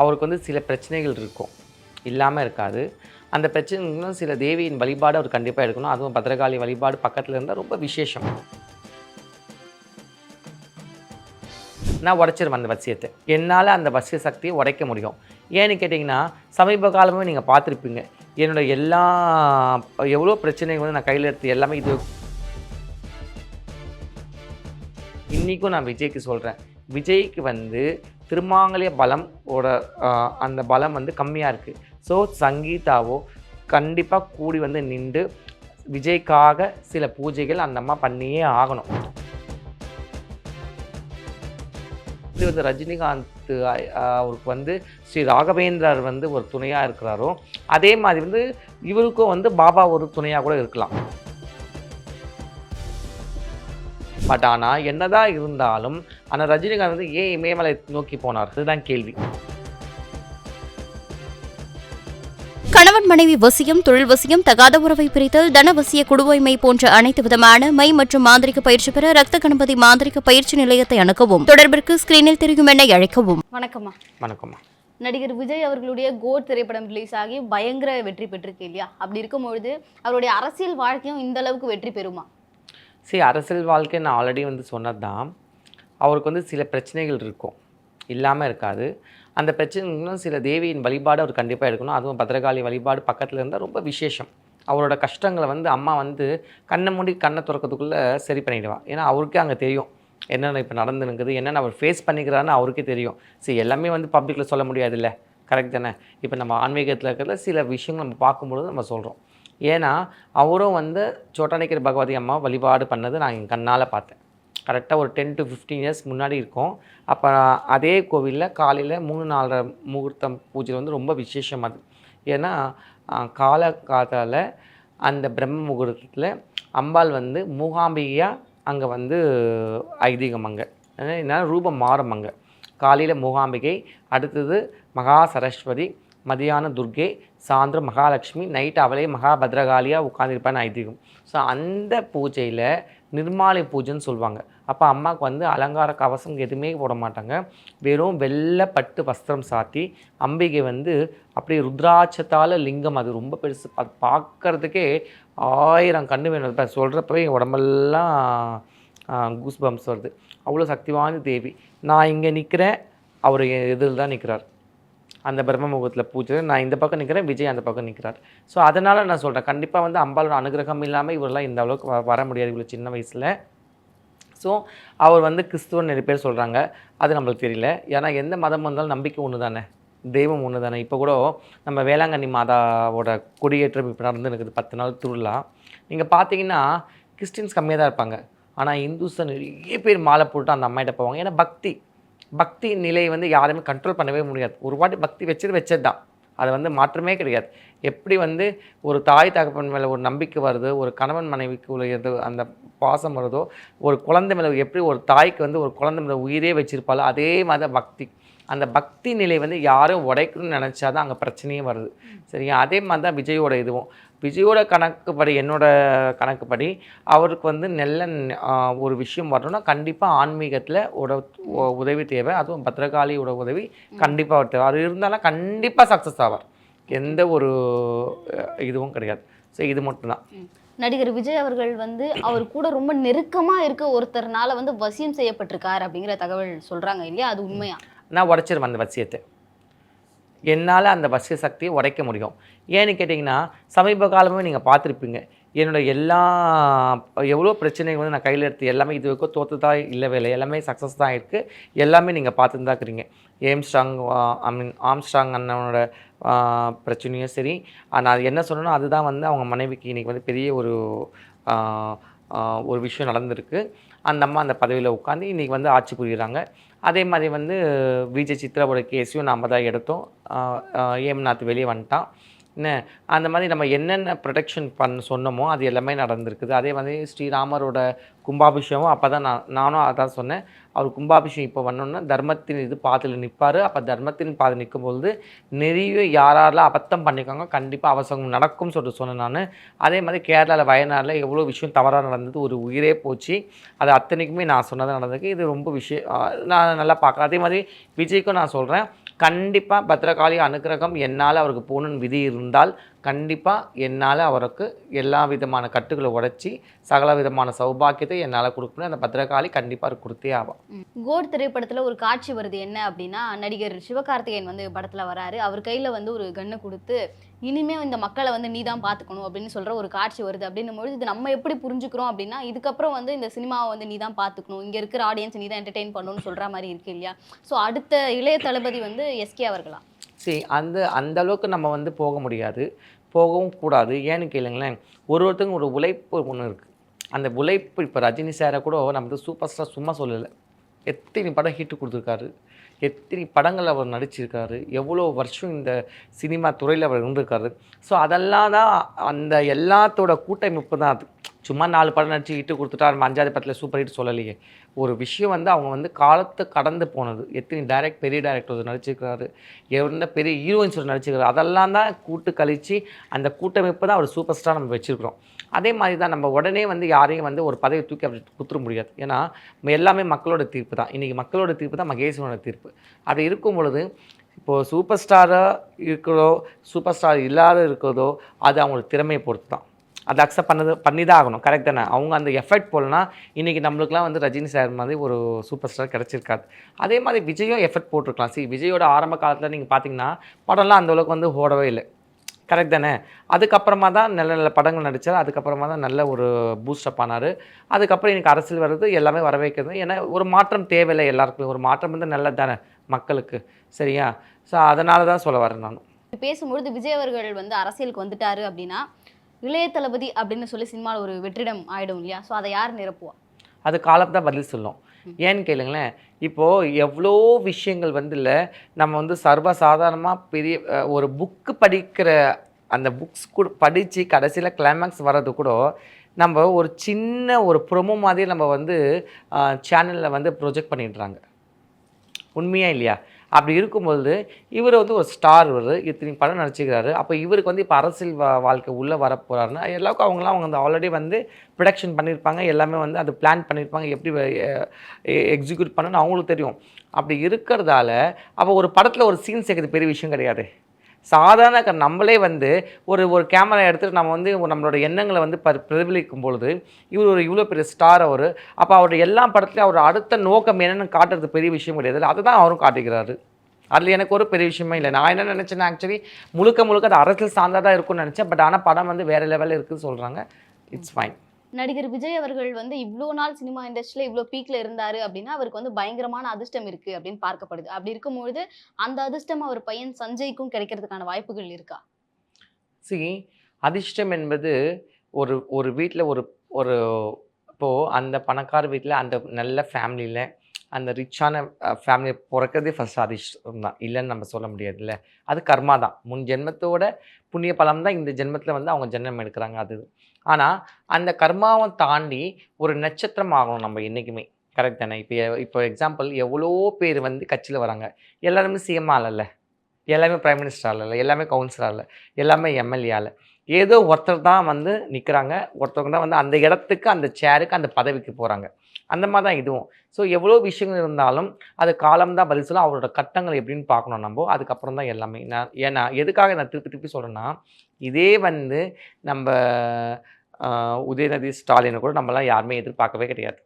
அவருக்கு வந்து சில பிரச்சனைகள் இருக்கும். இல்லாமல் இருக்காது. அந்த பிரச்சனைகளும் சில தேவியின் வழிபாடு அவர் கண்டிப்பாக எடுக்கணும். அதுவும் பத்ரகாளி வழிபாடு பக்கத்தில் இருந்தால் ரொம்ப விசேஷம். நான் உடைச்சிருவேன் அந்த வசியத்தை. என்னால் அந்த வசிய சக்தியை உடைக்க முடியும். ஏன்னு கேட்டிங்கன்னா சமீப காலமே நீங்கள் பார்த்துருப்பீங்க. என்னோட எல்லா எவ்வளோ பிரச்சனைகள் வந்து நான் கையில் எடுத்து எல்லாமே இது இன்றைக்கும் நான் விஜய்க்கு சொல்கிறேன் விஜய்க்கு வந்து திருமாங்கலிய பலம் ஓட அந்த பலம் வந்து கம்மியாக இருக்குது ஸோ சங்கீதாவோ கண்டிப்பாக கூடி வந்து நின்று விஜய்க்காக சில பூஜைகள் அந்த அம்மா பண்ணியே ஆகணும். இது வந்து ரஜினிகாந்த் அவருக்கு வந்து ஸ்ரீ ராகவேந்திரர் வந்து ஒரு துணையாக இருக்கிறாரோ அதே மாதிரி வந்து இவருக்கும் வந்து பாபா ஒரு துணையாக கூட இருக்கலாம். பட் ஆனால் என்னதான் இருந்தாலும் ஆனால் ரஜினிகாந்த் வந்து ஏன் இமயமலை நோக்கி போனார்? இதுதான் கேள்வி. கணவன் மனைவி வசியம் தொழில் வசியம் தகாத உறவை பிரித்தல் தனவசிய குடுவைமை போன்ற அனைத்து விதமான மை மற்றும் மாந்திரிக பயிற்சி பெற ரத்த கணபதி மாந்திரிக பயிற்சி நிலையத்தை அணுகவும். தொடர்பிற்கு ஸ்கிரீனில் தெரியும் எண்ணை அழைக்கவும். வணக்கம்மா. வணக்கம்மா. நடிகர் விஜய் அவர்களுடைய கோட் திரைப்படம் ரிலீஸ் ஆகி பயங்கர வெற்றி பெற்றிருக்கு இல்லையா? அப்படி இருக்கும்பொழுது அவருடைய அரசியல் வாழ்க்கையும் இந்த அளவுக்கு வெற்றி பெறுமா? சரி அரசியல் வாழ்க்கை நான் ஆல்ரெடி வந்து சொன்னது தான் அவருக்கு வந்து சில பிரச்சனைகள் இருக்கும். இல்லாமல் இருக்காது. அந்த பிரச்சனைகளும் சில தேவியின் வழிபாடு அவர் கண்டிப்பாக எடுக்கணும். அதுவும் பத்ரகாளி வழிபாடு பக்கத்தில் இருந்தால் ரொம்ப விசேஷம். அவரோட கஷ்டங்களை வந்து அம்மா வந்து கண்ணை மூடி கண்ணை திறக்கிறதுக்குள்ளே சரி பண்ணிவிடுவாள் ஏன்னா அவருக்கே அங்கே தெரியும். என்னென்ன இப்போ நடந்துருக்குது என்னென்ன அவர் ஃபேஸ் பண்ணிக்கிறான்னு அவருக்கே தெரியும். சரி எல்லாமே வந்து பப்ளிக்கில் சொல்ல முடியாதுல்ல. கரெக்ட் தானே? இப்போ நம்ம ஆன்மீகத்தில் இருக்கிறதுல சில விஷயங்கள் நம்ம பார்க்கும்பொழுது நம்ம சொல்கிறோம் ஏன்னா அவரும் வந்து சோட்டானிக்கர் பகவதி அம்மா வழிபாடு பண்ணது நான் என் கண்ணால் பார்த்தேன். கரெக்டாக ஒரு டென் டு ஃபிஃப்டீன் இயர்ஸ் முன்னாடி இருக்கும். அப்போ அதே கோவிலில் காலையில் மூணு நாலரை முகூர்த்தம் பூஜை வந்து ரொம்ப விசேஷம் அது. ஏன்னா கால காலத்தால் அந்த பிரம்ம முகூர்த்தத்தில் அம்பாள் வந்து மூகாம்பிகையாக அங்கே வந்து ஐதீகம் அங்கே. என்ன? ரூபம் மாறும் அங்கே. காலையில் மூகாம்பிகை அடுத்தது மகா சரஸ்வதி மதியான துர்கை சாயந்தரம் மகாலட்சுமி நைட் அவளே மகாபத்ரகாளியாக உட்காந்துருப்பான்னு ஐதீகம். ஸோ அந்த பூஜையில் நிர்மாலை பூஜைன்னு சொல்லுவாங்க அப்போ அம்மாவுக்கு வந்து அலங்கார கவசம் எதுவுமே போட மாட்டாங்க. வெறும் வெள்ளை பட்டு வஸ்திரம் சாத்தி அம்பிகை வந்து அப்படியே ருத்ராட்சத்தால் லிங்கம். அது ரொம்ப பெருசு. அது பார்க்கறதுக்கே ஆயிரம் கண்ணு வேணும். இப்போ சொல்கிறப்பவே உடம்பெல்லாம் கூஸ் பம்ப்ஸ் வருது. அவ்வளோ சக்தி வாய்ந்த தேவி. நான் இங்கே நிற்கிறேன் அவர் எதிரில் தான் நிற்கிறார் அந்த பிரம்ம முகத்தில் பூஜை. நான் இந்த பக்கம் நிற்கிறேன் விஜய் அந்த பக்கம் நிற்கிறார் ஸோ அதனால் நான் சொல்கிறேன் கண்டிப்பாக வந்து அம்பாளோட அனுகிரகம் இல்லாமல் இவரெல்லாம் இந்த அளவுக்கு வர முடியாது. இவ்வளோ சின்ன வயசில். ஸோ அவர் வந்து கிறிஸ்துவன் நிறைய பேர் சொல்கிறாங்க அது நம்மளுக்கு தெரியல. ஏன்னா எந்த மதம் வந்தாலும் நம்பிக்கை ஒன்று தானே தெய்வம் ஒன்று தானே இப்போ கூட நம்ம வேளாங்கண்ணி மாதாவோட கொடியேற்றம் இப்போ நடந்து இருக்குது பத்து நாள் திருவிழா. நீங்கள் பார்த்தீங்கன்னா கிறிஸ்டின்ஸ் கம்மியாக தான் இருப்பாங்க. ஆனால் இந்துஸை நிறைய பேர் மாலை போட்டு அந்த அம்மாயிட்ட போவாங்க. ஏன்னா பக்தி. பக்தி நிலையை வந்து யாருமே கண்ட்ரோல் பண்ணவே முடியாது. ஒரு வாட்டி பக்தி வச்சது வச்சது தான் அது வந்து மாற்றமே கிடையாது. எப்படி வந்து ஒரு தாய் தகப்பன் மேலே ஒரு நம்பிக்கை வருது ஒரு கணவன் மனைவிக்கு உள்ளது அந்த பாசம் வருதோ ஒரு குழந்தை மேலே எப்படி ஒரு தாய்க்கு வந்து ஒரு குழந்தை மேலே உயிரே வச்சுருப்பாலோ அதே மாதிரி தான் பக்தி. அந்த பக்தி நிலை வந்து யாரும் உடைக்கணும்னு நினச்சா தான் அங்கே பிரச்சனையே வருது. சரியா? அதே மாதிரி தான் விஜயோட இதுவும். விஜயோட கணக்குப்படி என்னோட கணக்குப்படி அவருக்கு வந்து நல்ல ஒரு விஷயம் வரணும்னா கண்டிப்பாக ஆன்மீகத்தில் ஒரு உதவி தேவை. அதுவும் பத்திரகாளியோட உதவி கண்டிப்பாக தேவை. அது இருந்தாலும் கண்டிப்பாக சக்ஸஸ் ஆவார். எந்த ஒரு இதுவும் கிடையாது. ஸோ இது மட்டும்தான். நடிகர் விஜய் அவர்கள் வந்து அவர் கூட ரொம்ப நெருக்கமாக இருக்க ஒருத்தர்னால வந்து வசியம் செய்யப்பட்டிருக்கார் அப்படிங்கிற தகவல் சொல்கிறாங்க இல்லையா? அது உண்மையாக நான் உடைச்சிருவேன் அந்த வசியத்தை. என்னால் அந்த வசிய சக்தியை உடைக்க முடியும். ஏன்னு கேட்டிங்கன்னா சமீப காலமே நீங்கள் பார்த்துருப்பீங்க. என்னோட எல்லா எவ்வளோ பிரச்சனைகள் வந்து நான் கையில் எடுத்து எல்லாமே இது வரைக்கும் தோற்று தான் இல்லவே இல்லை எல்லாமே சக்ஸஸ் தான் இருக்குது எல்லாமே நீங்கள் பார்த்துட்டு தான் இருக்கிறீங்க. ஏம்ஸ்ட்ராங் ஐ மீன் ஆம்ஸ்ட்ராங் அண்ணனோட பிரச்சனையும் சரி. நான் அது என்ன சொல்லணும் அதுதான் வந்து அவங்க மனைவிக்கு இன்றைக்கி வந்து பெரிய ஒரு ஒரு விஷயம் நடந்திருக்கு. அந்த அம்மா அந்த பதவியில் உட்காந்து இன்றைக்கி வந்து ஆட்சி புரிகிறாங்க அதே மாதிரி வந்து விஜய் சித்ராவோட கேஸையும் நம்ம தான் எடுத்தோம். ஏம்நாத் வெளியே வந்துட்டான். என்ன? அந்த மாதிரி நம்ம என்னென்ன ப்ரொடெக்ஷன் பண்ண சொன்னோமோ அது எல்லாமே நடந்திருக்குது. அதே மாதிரி ஸ்ரீராமரோட கும்பாபிஷேகம் அப்போ தான் நான் நானும் அதான் சொன்னேன். அவர் கும்பாபிஷேகம் இப்போ பண்ணோன்னா தர்மத்தின் இது பாதையில் நிற்பார் அப்போ தர்மத்தின் பாதை நிற்கும்பொழுது நிறைய யாரெல்லாம் அபத்தம் பண்ணிக்கோங்க கண்டிப்பாக அவசரம் நடக்கும்னு சொல்லிட்டு சொன்னேன் நான். அதே மாதிரி கேரளாவில் வயநாட்டில் எவ்வளோ விஷயம் தவறாக நடந்தது ஒரு உயிரே போச்சு. அது அத்தனைக்குமே நான் சொன்னது நடந்திருக்கு. இது ரொம்ப விஷயம் நான் நல்லா பார்க்குறேன். அதே மாதிரி விஜய்க்கும் நான் சொல்கிறேன் கண்டிப்பாக பத்திரகாளி அனுக்கிரகம் என்னால் அவருக்கு போகணுன்னு விதி இருந்தால் கண்டிப்பாக என்னால் அவருக்கு எல்லா விதமான கட்டுகளை உடைச்சி சகல விதமான சௌபாக்கியத்தை என்னால் கொடுக்கணும் அந்த பத்திரகாளி கண்டிப்பாக கொடுத்தே ஆகும் கோட் திரைப்படத்தில் ஒரு காட்சி வருது என்ன அப்படின்னா நடிகர் சிவகார்த்திகேயன் வந்து படத்தில் வராரு. அவர் கையில் வந்து ஒரு கண்ணை கொடுத்து இனிமே இந்த மக்களை வந்து நீ தான் பார்த்துக்கணும் அப்படின்னு சொல்கிற ஒரு காட்சி வருது. அப்படின்னும் பொழுது இது நம்ம எப்படி புரிஞ்சுக்கிறோம் அப்படின்னா இதுக்கப்புறம் வந்து இந்த சினிமாவை வந்து நீ தான் பார்த்துக்கணும் இங்கே இருக்கிற ஆடியன்ஸ் நீ தான் என்டர்டெயின் பண்ணணும்னு சொல்கிற மாதிரி இருக்கு இல்லையா? ஸோ அடுத்த இளைய தளபதி வந்து எஸ்கே அவர்களா? சரி அந்த அந்த அளவுக்கு நம்ம வந்து போக முடியாது. போகவும் கூடாது. ஏன்னு கேளுங்களேன் ஒரு ஒருத்தங்க ஒரு உழைப்பு ஒன்று இருக்குது அந்த உழைப்பு இப்போ ரஜினி சாரை கூட நம்ம வந்து சூப்பர் ஸ்டார் சும்மா சொல்லலை. எத்தனை படம் ஹிட்டு கொடுத்துருக்காரு? எத்தனை படங்கள் அவர் நடிச்சிருக்காரு? எவ்வளோ வருஷம் இந்த சினிமா துறையில் அவர் இருந்திருக்காரு? ஸோ அதெல்லாம் தான் அந்த எல்லாத்தோட கூட்டமைப்பு தான் அது. சும்மா நாலு படம் நடிச்சு ஹிட்டு கொடுத்துட்டா அஞ்சாவது படத்தில் சூப்பர் ஹிட் சொல்லலையே. ஒரு விஷயம் வந்து அவங்க வந்து காலத்தை கடந்து போனது. எத்தனை டைரக்ட் பெரிய டைரக்டர் நடிச்சிருக்கிறாரு எந்த பெரிய ஹீரோயின்ஸ் ஒரு நடிச்சிருக்காரு அதெல்லாம் தான் கூட்டு கழித்து அந்த கூட்டமைப்பு தான் ஒரு சூப்பர் ஸ்டார் நம்ம வச்சுருக்கிறோம். அதே மாதிரி தான் நம்ம உடனே வந்து யாரையும் வந்து ஒரு பதவி தூக்கி அப்படி குத்துற முடியாது. ஏன்னா எல்லாமே மக்களோட தீர்ப்பு தான். இன்றைக்கி மக்களோட தீர்ப்பு தான் மகேஸ்வரனோட தீர்ப்பு. அப்படி இருக்கும் பொழுது இப்போது சூப்பர் ஸ்டாராக இருக்கிறதோ சூப்பர் ஸ்டார் இல்லாத இருக்கிறதோ அது அவங்களோட திறமையை பொறுத்து தான் அதை அக்செப்ட் பண்ணது பண்ணி தான் ஆகணும் கரெக்ட் தானே? அவங்க அந்த எஃபெக்ட் போடலனா இன்றைக்கி நம்மளுக்குலாம் வந்து ரஜினி சார் மாதிரி ஒரு சூப்பர் ஸ்டார் கிடச்சிருக்காது. அதே மாதிரி விஜயும் எஃபெக்ட் போட்டிருக்கலாம். சி விஜயோட ஆரம்ப காலத்தில் நீங்கள் பார்த்தீங்கன்னா படம்லாம் அந்தளவுக்கு வந்து ஓடவே இல்லை. கரெக்ட் தானே? அதுக்கப்புறமா தான் நல்ல நல்ல படங்கள் நடித்தார் அதுக்கப்புறமா தான் நல்ல ஒரு பூஸ்டப் ஆனார். அதுக்கப்புறம் எனக்கு அரசியல் வர்றது எல்லாமே வர வைக்கிறது. ஏன்னா ஒரு மாற்றம் தேவையில்லை எல்லாருக்கும். ஒரு மாற்றம் வந்து நல்லது தானே மக்களுக்கு. சரியா? ஸோ அதனால தான் சொல்ல வரேன் நான். பேசும்பொழுது விஜய் அவர்கள் வந்து அரசியலுக்கு வந்துட்டார் அப்படின்னா இளைய தளபதி அப்படின்னு சொல்லி சினிமாவில் ஒரு வெற்றிடம் ஆயிடும் இல்லையா? ஸோ அதை யார் நிரப்புவா? அது காலம் தான் பதில் சொல்லும். ஏன்னு கேளுங்களேன் இப்போது எவ்வளோ விஷயங்கள் வந்து இல்லை நம்ம வந்து சர்வசாதாரணமாக பெரிய ஒரு புக்கு படிக்கிற அந்த புக்ஸ் கூட படித்து கடைசியில் கிளைமேக்ஸ் வர்றது கூட நம்ம ஒரு சின்ன ஒரு ப்ரொமோ மாதிரி நம்ம வந்து சேனலில் வந்து ப்ரொஜெக்ட் பண்ணிடுறாங்க. உண்மையா இல்லையா? அப்படி இருக்கும்பொழுது இவர் வந்து ஒரு ஸ்டார் இவர். இத்தனை படம் நடிச்சுக்கிறாரு. அப்போ இவருக்கு வந்து இப்போ அரசியல் வா வாழ்க்கை உள்ளே வரப்போகிறாருன்னா எல்லாருக்கும் அவங்களாம் அவங்க வந்து ஆல்ரெடி வந்து ப்ரொடக்ஷன் பண்ணியிருப்பாங்க. எல்லாமே வந்து அது பிளான் பண்ணியிருப்பாங்க. எப்படி எக்ஸிக்யூட் பண்ணணும்னு அவங்களுக்கு தெரியும். அப்படி இருக்கிறதால அப்போ ஒரு படத்தில் ஒரு சீன் சேர்க்கறது பெரிய விஷயம் கிடையாது. சாதாரண க- நம்மளே வந்து ஒரு ஒரு கேமரா எடுத்துகிட்டு நம்ம வந்து நம்மளோட எண்ணங்களை வந்து ப பிரதிபலிக்கும் பொழுது இவர் ஒரு இவ்வளோ பெரிய ஸ்டார் அவர். அப்போ அவருடைய எல்லா படத்துலையும் அவர் அடுத்த நோக்கம் என்னென்னு காட்டுறது பெரிய விஷயம் கிடையாது. அதை தான் அவரும் காட்டுகிறாரு. அதில் எனக்கு ஒரு பெரிய விஷயமே இல்லை. நான் என்ன நினச்சேன்னா ஆக்சுவலி முழுக்க முழுக்க அது அரசியல் சார்ந்ததாக இருக்கும்னு நினச்சேன். பட் ஆனால் படம் வந்து வேறு லெவலில் இருக்குதுன்னு சொல்கிறாங்க இட்ஸ் ஃபைன் நடிகர் விஜய் அவர்கள் வந்து இவ்வளோ நாள் சினிமா இண்டஸ்ட்ரியில் இவ்வளோ பீக்கில் இருந்தார் அப்படின்னா அவருக்கு வந்து பயங்கரமான அதிர்ஷ்டம் இருக்குது அப்படின்னு பார்க்கப்படுது. அப்படி இருக்கும்பொழுது அந்த அதிர்ஷ்டம் அவர் பையன் சஞ்சய்க்கும் கிடைக்கிறதுக்கான வாய்ப்புகள் இருக்கா? சி அதிர்ஷ்டம் என்பது ஒரு ஒரு வீட்டில் ஒரு ஒரு இப்போது அந்த பணக்கார வீட்டில் அந்த நல்ல ஃபேமிலியில் அந்த ரிச்சான ஃபேமிலியை பிறக்கிறதே ஃபஸ்ட் அதிர்ஷ்டம் தான். இல்லைன்னு நம்ம சொல்ல முடியாதுல்ல. அது கர்மா தான். முன் ஜென்மத்தோட புண்ணிய பலம் தான் இந்த ஜென்மத்தில் வந்து அவங்க ஜென்மம் எடுக்கிறாங்க அது. ஆனால் அந்த கர்மாவை தாண்டி ஒரு நட்சத்திரம் ஆகணும் நம்ம என்றைக்குமே கரெக்ட் தானே? இப்போ இப்போ எக்ஸாம்பிள் எவ்வளோ பேர் வந்து கட்சியில் வராங்க. எல்லாருமே சிஎம் ஆளல்ல எல்லாமே பிரைம் மினிஸ்டர் இல்லை எல்லாமே கவுன்சிலர் ஆளல எல்லாமே எம்எல்ஏல ஏதோ ஒருத்தர் தான் வந்து நிற்கிறாங்க ஒருத்தவங்க தான் வந்து அந்த இடத்துக்கு அந்த சேருக்கு அந்த பதவிக்கு போகிறாங்க அந்த மாதிரி தான் இதுவும். ஸோ எவ்வளோ விஷயங்கள் இருந்தாலும் அது காலம் தான் பதில் சொல்ல அவரோட கட்டங்கள் எப்படின்னு பார்க்கணும் நம்ம. அதுக்கப்புறம் தான் எல்லாமே. நான் ஏன்னா எதுக்காக நான் திருப்பி திருப்பி சொல்கிறேன்னா இதே வந்து நம்ம உதயநிதி ஸ்டாலினை கூட நம்மலாம் யாருமே எதிர்பார்க்கவே கிடையாது.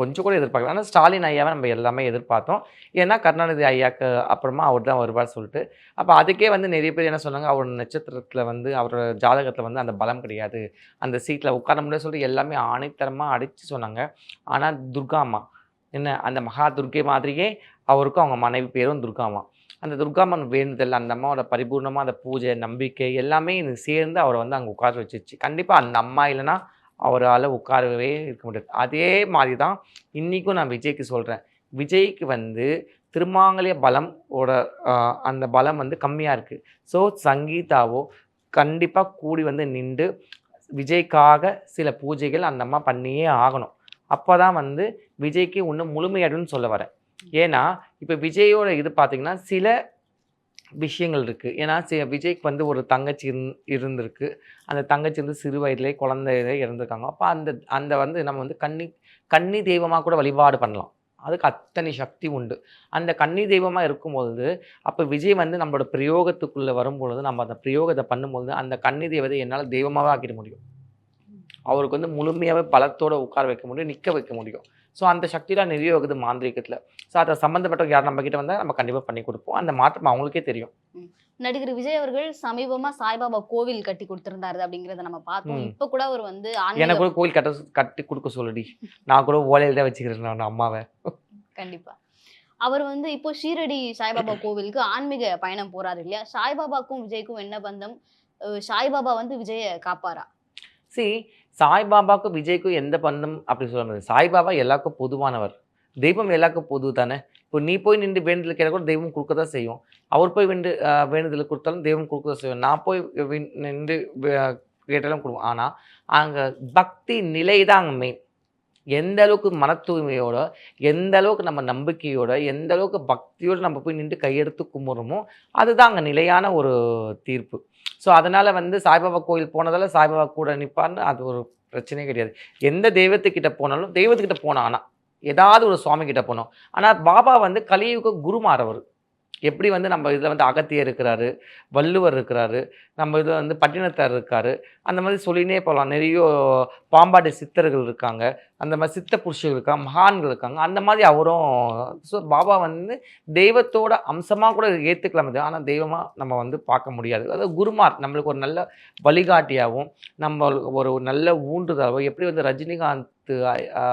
கொஞ்சம் கூட எதிர்பார்க்கல. ஆனால் ஸ்டாலின் ஐயாவை நம்ம எல்லாமே எதிர்பார்த்தோம். ஏன்னா கருணாநிதி ஐயாக்கு அப்புறமா அவர் தான் வருவார் சொல்லிட்டு. அப்போ அதுக்கே வந்து நிறைய பேர் என்ன சொன்னாங்க அவர் நட்சத்திரத்தில் வந்து அவரோட ஜாதகத்தில் வந்து அந்த பலம் கிடையாது. அந்த சீட்டில் உட்கார முடியாது சொல்லிட்டு எல்லாமே ஆணைத்தரமாக அடித்து சொன்னாங்க. ஆனால் துர்காமா என்ன அந்த மகா துர்க்கை மாதிரியே அவருக்கும் அவங்க மனைவி பேரும் துர்காமா அந்த துர்காமன் வேண்டுதல் அந்த அம்மாவோட பரிபூர்ணமாக அந்த பூஜை நம்பிக்கை எல்லாமே இது சேர்ந்து அவரை வந்து அங்கே உட்கார வச்சிருச்சு கண்டிப்பாக அந்த அம்மா இல்லைன்னா அவரால் உட்காரவே இருக்க முடியாது. அதே மாதிரி தான் இன்றைக்கும் நான் விஜய்க்கு சொல்கிறேன் விஜய்க்கு வந்து திருமாங்கல்ய பலம் ஓட அந்த பலம் வந்து கம்மியாக இருக்குது ஸோ சங்கீதாவோ கண்டிப்பாக கூடி வந்து நின்று விஜய்க்காக சில பூஜைகள் அந்த அம்மா பண்ணியே ஆகணும். அப்போ தான் வந்து விஜய்க்கு இன்னும் முழுமையாடுன்னு சொல்ல வரேன். ஏன்னா இப்போ விஜயோட இது பார்த்தீங்கன்னா சில விஷயங்கள் இருக்குது ஏன்னா விஜய்க்கு வந்து ஒரு தங்கச்சி இருந் இருந்திருக்கு. அந்த தங்கச்சி வந்து சிறு வயதிலே குழந்தையிலே இறந்துருக்காங்க. அப்போ அந்த அந்த வந்து நம்ம வந்து கன்னி கன்னி தெய்வமாக கூட வழிபாடு பண்ணலாம். அதுக்கு அத்தனை சக்தி உண்டு. அந்த கன்னி தெய்வமாக இருக்கும்பொழுது அப்போ விஜய் வந்து நம்மளோட பிரயோகத்துக்குள்ளே வரும்பொழுது நம்ம அந்த பிரயோகத்தை பண்ணும்பொழுது அந்த கன்னி தெய்வத்தை என்னால் தெய்வமாகவே ஆக்கிட முடியும். அவருக்கு வந்து முழுமையாகவே பலத்தோடு உட்கார வைக்க முடியும் நிற்க வைக்க முடியும். ஸோ அந்த சக்திலாம் நிறைய இருக்குது மாந்திரிகத்தில். ஸோ அதை சம்மந்தப்பட்டவங்க யார் நம்ம கிட்ட வந்தால் நம்ம கண்டிப்பாக பண்ணி கொடுப்போம். அந்த மாற்றம் அவங்களுக்கே தெரியும். நடிகர் விஜய் அவர்கள் சமீபமா சாய்பாபா கோவில் கட்டி கொடுத்திருந்தாரு அப்படிங்கறத நம்ம பார்த்தோம். இப்ப கூட அவர் வந்து எனக்கு கூட கோயில் கட்ட கட்டி கொடுக்க சொல்லுடி. நான் கூட ஓலையில் தான் வச்சுக்கிறேன் அம்மாவை. கண்டிப்பா. அவர் வந்து இப்போ ஷீரடி சாய்பாபா கோவிலுக்கு ஆன்மீக பயணம் போறாரு இல்லையா? சாய்பாபாக்கும் விஜய்க்கும் என்ன பந்தம்? சாய்பாபா வந்து விஜய காப்பாரா சி சாய்பாபாவுக்கும் விஜய்க்கும் எந்த பந்தம் அப்படி சொல்ல முடியாது. சாய்பாபா எல்லாருக்கும் பொதுவானவர். தெய்வம் எல்லாருக்கும் பொது தானே? இப்போ நீ போய் நின்று வேண்டுதல் கேட்டால் கூட தெய்வம் கொடுக்க தான் செய்யும். அவர் போய் வேண்டு வேண்டுதல் கொடுத்தாலும் தெய்வம் கொடுக்க தான் செய்யும். நான் போய் நின்று கேட்டாலும் கொடுக்கும் ஆனால் அங்கே பக்தி நிலை தான் அங்கே மெயின் எந்த அளவுக்கு மன தூய்மையோட எந்த அளவுக்கு நம்ம நம்பிக்கையோட எந்த அளவுக்கு பக்தியோடு நம்ம போய் நின்று கையெடுத்து கும்பிட்றோமோ அதுதான் அங்கே நிலையான ஒரு தீர்ப்பு. ஸோ அதனால் வந்து சாய்பாபா கோயில் போனதால் சாய்பாபா கூட நிற்பார்னு அது ஒரு பிரச்சனையே கிடையாது. எந்த தெய்வத்துக்கிட்ட போனாலும் தெய்வத்துக்கிட்ட போனோம் ஆனால் ஏதாவது ஒரு சுவாமி கிட்ட போனோம். ஆனால் பாபா வந்து கலியுக குருமாறவர். எப்படி வந்து நம்ம இதில் வந்து அகத்தியர் இருக்கிறாரு வள்ளுவர் இருக்கிறாரு நம்ம இதில் வந்து பட்டினத்தார் இருக்கார். அந்த மாதிரி சொல்லினே போகலாம் நிறைய பாம்பாடி சித்தர்கள் இருக்காங்க. அந்த மாதிரி சித்த புருஷர்கள் இருக்காங்க. மகான்கள் இருக்காங்க. அந்த மாதிரி அவரும் ஸோ பாபா வந்து தெய்வத்தோட அம்சமாக கூட ஏற்றுக்கலாம் இது ஆனால் தெய்வமாக நம்ம வந்து பார்க்க முடியாது. அதாவது குருமார் நம்மளுக்கு ஒரு நல்ல வழிகாட்டியாகவும் நம்ம ஒரு நல்ல ஊன்றுதாகவும் எப்படி வந்து ரஜினிகாந்த்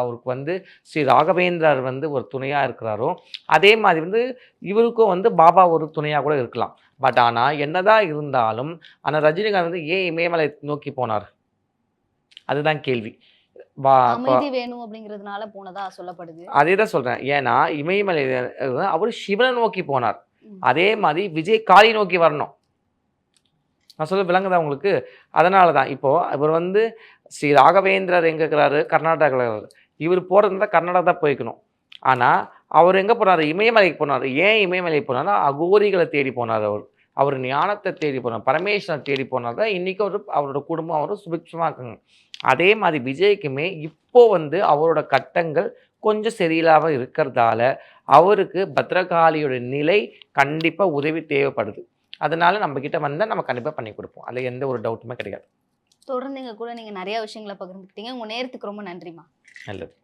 அவருக்கு வந்து ஸ்ரீ ராகவேந்திரர் வந்து ஒரு துணையாக இருக்கிறாரோ அதே மாதிரி வந்து இவருக்கும் வந்து பாபா ஒரு துணையாக கூட இருக்கலாம். பட் ஆனால் என்னதான் இருந்தாலும் ஆனால் ரஜினிகாந்த் வந்து ஏன் இமயமலை நோக்கி போனார்? அதுதான் கேள்வி. இப்போ அமைதி வேணும் அப்படிங்கறதுனால போனதா சொல்லப்படுது. அதே தான் சொல்கிறேன் ஏன்னா இமயமலை அவர் சிவனை நோக்கி போனார். அதே மாதிரி விஜய் காளி நோக்கி வரணும். நான் சொல்ல விளங்குதா உங்களுக்கு? அதனால தான் இப்போது இவர் வந்து ஸ்ரீ ராகவேந்திரர் எங்கே இருக்கிறாரு? கர்நாடகாவில் இவர். போகிறதா கர்நாடகா தான் போய்க்கணும். ஆனால் அவர் எங்கே போனார்? இமயமலைக்கு போனார். ஏன் இமயமலைக்கு போனார்னா அகோரிகளை தேடி போனார் அவர். அவர் ஞானத்தை தேடி போனார். பரமேஸ்வரனை தேடி போனார். தான் இன்றைக்கி அவர் அவரோட குடும்பம் அவரும் சுபிக்ஷமாக இருக்காங்க. அதே மாதிரி விஜய்க்குமே இப்போ வந்து அவரோட கட்டங்கள் கொஞ்சம் சரியில்லாமல் இருக்கிறதால அவருக்கு பத்ரகாளியோட நிலை கண்டிப்பாக உதவி தேவைப்படுது. அதனால நம்ம கிட்ட வந்தால் நம்ம கண்டிப்பாக பண்ணி கொடுப்போம். அதில் எந்த ஒரு டவுட்டுமே கிடையாது. தொடர்ந்து கூட நீங்க நிறைய விஷயங்களை பகிர்ந்துக்கிட்டீங்க. உங்க நேரத்துக்கு ரொம்ப நன்றிமா நல்லது.